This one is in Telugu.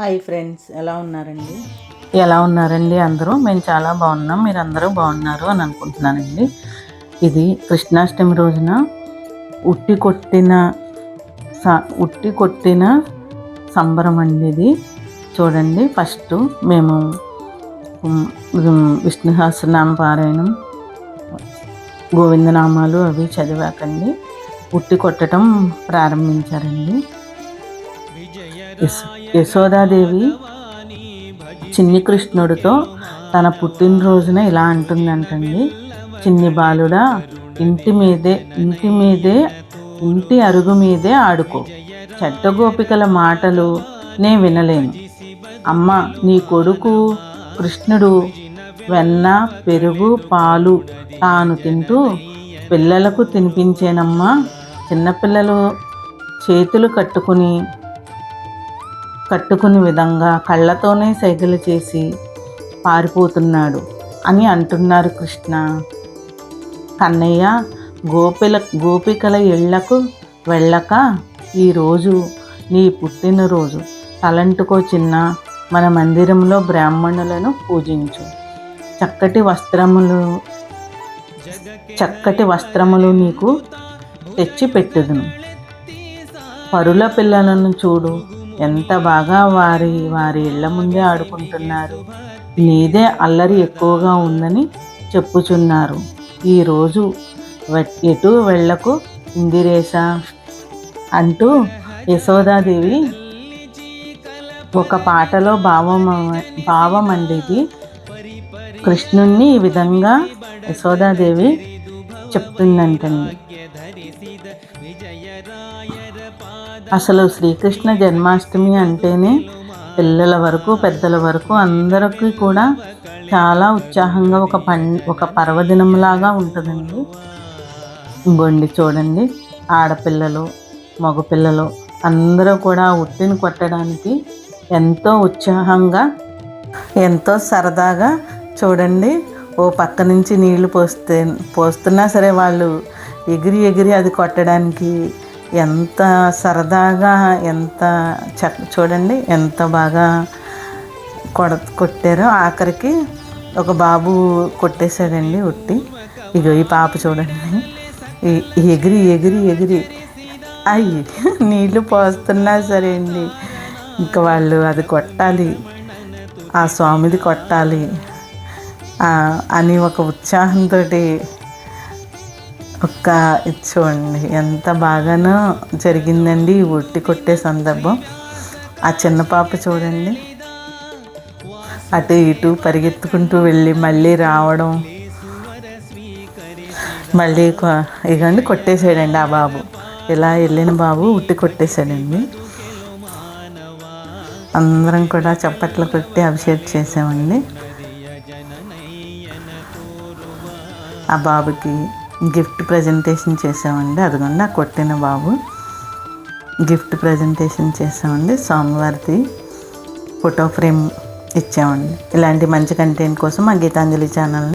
హాయ్ ఫ్రెండ్స్ ఎలా ఉన్నారండి? ఎలా ఉన్నారండి అందరూ? మేము చాలా బాగున్నాం. మీరు అందరూ బాగున్నారు అని అనుకుంటున్నానండి. ఇది కృష్ణాష్టమి రోజున ఉట్టి కొట్టిన ఉట్టి కొట్టిన సంబరం అండి ఇది. చూడండి ఫస్ట్ మేము విష్ణు సహస్రనామ పారాయణం గోవిందనామాలు అవి చదివాకండి. ఉట్టి కొట్టడం ప్రారంభించారండి. యశోదాదేవి చిన్ని కృష్ణుడితో తన పుట్టినరోజున ఇలా అంటుందంటండి. చిన్ని బాలుడా ఇంటి మీదే ఇంటి మీదే ఇంటి అరుగు మీదే ఆడుకో. చెడ్డ గోపికల మాటలు నే వినలేను. అమ్మ నీ కొడుకు కృష్ణుడు వెన్న పెరుగు పాలు తాను తింటూ పిల్లలకు తినిపించేనమ్మా. చిన్నపిల్లలు చేతులు కట్టుకుని కట్టుకుని విధంగా కళ్ళతోనే సైగలు చేసి పారిపోతున్నాడు అని అంటున్నారు కృష్ణ. కన్నయ్య గోపిల గోపికల ఇళ్ళకు వెళ్ళక ఈరోజు నీ పుట్టినరోజు తలంటుకో చిన్న మన మందిరంలో బ్రాహ్మణులను పూజించు. చక్కటి వస్త్రములు చక్కటి వస్త్రములు నీకు తెచ్చి పెట్టుదును పరుల పిల్లలను చూడు ఎంత బాగా వారి వారి ఇళ్ళ ముందే ఆడుకుంటున్నారు. నీదే అల్లరి ఎక్కువగా ఉందని చెప్పుచున్నారు. ఈరోజు ఎటు వెళ్ళకు ఇందిరేశ? అంటూ యశోదాదేవి ఒక పాటలో భావం భావం కృష్ణుణ్ణి ఈ విధంగా యశోదాదేవి చెప్తుందంటండి. అసలు శ్రీకృష్ణ జన్మాష్టమి అంటేనే పిల్లల వరకు పెద్దల వరకు అందరికీ కూడా చాలా ఉత్సాహంగా ఒక పం ఒక పర్వదినంలాగా ఉంటుందండి. ఇంకోండి చూడండి ఆడపిల్లలు మగపిల్లలు అందరూ కూడా ఉట్టిని కొట్టడానికి ఎంతో ఉత్సాహంగా ఎంతో సరదాగా చూడండి ఓ పక్క నుంచి నీళ్ళు పోస్తే పోస్తున్నా సరే వాళ్ళు ఎగిరి ఎగిరి అది కొట్టడానికి ఎంత సరదాగా ఎంత చ చూడండి ఎంత బాగా కొడ కొట్టారో ఆఖరికి ఒక బాబు కొట్టేశాడండి ఉట్టి. ఇగో ఈ పాప చూడండి. ఈ- ఎగిరి ఎగిరి ఎగిరి. అయ్యి నీళ్ళు పోస్తున్నా సరే అండి. ఇంకా వాళ్ళు అది కొట్టాలి. ఆ స్వామిది కొట్టాలి. అని ఒక ఉత్సాహంతో ఒక్క చూడండి ఎంత బాగానో జరిగిందండి ఈ ఒట్టి కొట్టే సందర్భం. ఆ చిన్న పాప చూడండి. అటు ఇటు పరిగెత్తుకుంటూ వెళ్ళి మళ్ళీ రావడం. మళ్ళీ కొ- ఇగండి కొట్టేసాడండి ఆ బాబు. ఇలా వెళ్ళిన బాబు ఉట్టి కొట్టేశాడండి. అందరం కూడా చప్పట్లు కొట్టి అభిషేక్ చేసామండి. ఆ బాబుకి గిఫ్ట్ ప్రజెంటేషన్ చేసామండి అదిగోండి ఆ కొట్టిన బాబు. గిఫ్ట్ ప్రజెంటేషన్ చేసామండి స్వామివారిది ఫోటో ఫ్రేమ్ ఇచ్చామండి. ఇలాంటి మంచి కంటెంట్ కోసం మా గీతాంజలి ఛానల్ని